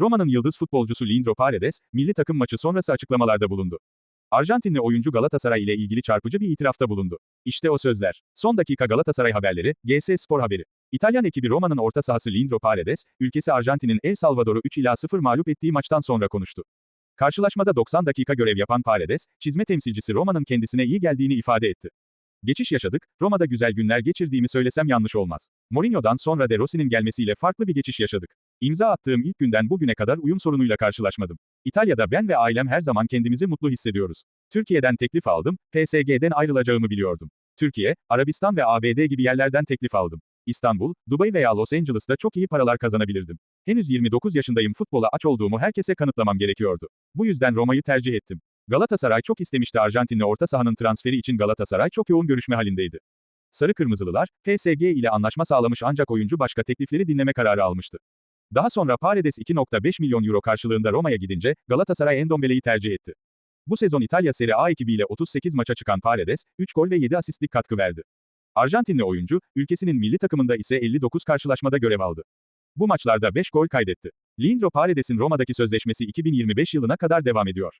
Roma'nın yıldız futbolcusu Leandro Paredes, milli takım maçı sonrası açıklamalarda bulundu. Arjantinli oyuncu Galatasaray ile ilgili çarpıcı bir itirafta bulundu. İşte o sözler. Son dakika Galatasaray haberleri, GS Spor haberi. İtalyan ekibi Roma'nın orta sahası Leandro Paredes, ülkesi Arjantin'in El Salvador'u 3 ila 0 mağlup ettiği maçtan sonra konuştu. Karşılaşmada 90 dakika görev yapan Paredes, çizme temsilcisi Roma'nın kendisine iyi geldiğini ifade etti. Geçiş yaşadık, Roma'da güzel günler geçirdiğimi söylesem yanlış olmaz. Mourinho'dan sonra De Rossi'nin gelmesiyle farklı bir geçiş yaşadık. İmza attığım ilk günden bugüne kadar uyum sorunuyla karşılaşmadım. İtalya'da ben ve ailem her zaman kendimizi mutlu hissediyoruz. Türkiye'den teklif aldım, PSG'den ayrılacağımı biliyordum. Türkiye, Arabistan ve ABD gibi yerlerden teklif aldım. İstanbul, Dubai veya Los Angeles'ta çok iyi paralar kazanabilirdim. Henüz 29 yaşındayım futbola aç olduğumu herkese kanıtlamam gerekiyordu. Bu yüzden Roma'yı tercih ettim. Galatasaray çok istemişti Arjantinli orta sahanın transferi için Galatasaray çok yoğun görüşme halindeydi. Sarı Kırmızılılar, PSG ile anlaşma sağlamış ancak oyuncu başka teklifleri dinleme kararı almıştı. Daha sonra Paredes 2.5 milyon euro karşılığında Roma'ya gidince, Galatasaray Endombele'yi tercih etti. Bu sezon İtalya Serie A ekibiyle 38 maça çıkan Paredes, 3 gol ve 7 asistlik katkı verdi. Arjantinli oyuncu, ülkesinin milli takımında ise 59 karşılaşmada görev aldı. Bu maçlarda 5 gol kaydetti. Leandro Paredes'in Roma'daki sözleşmesi 2025 yılına kadar devam ediyor.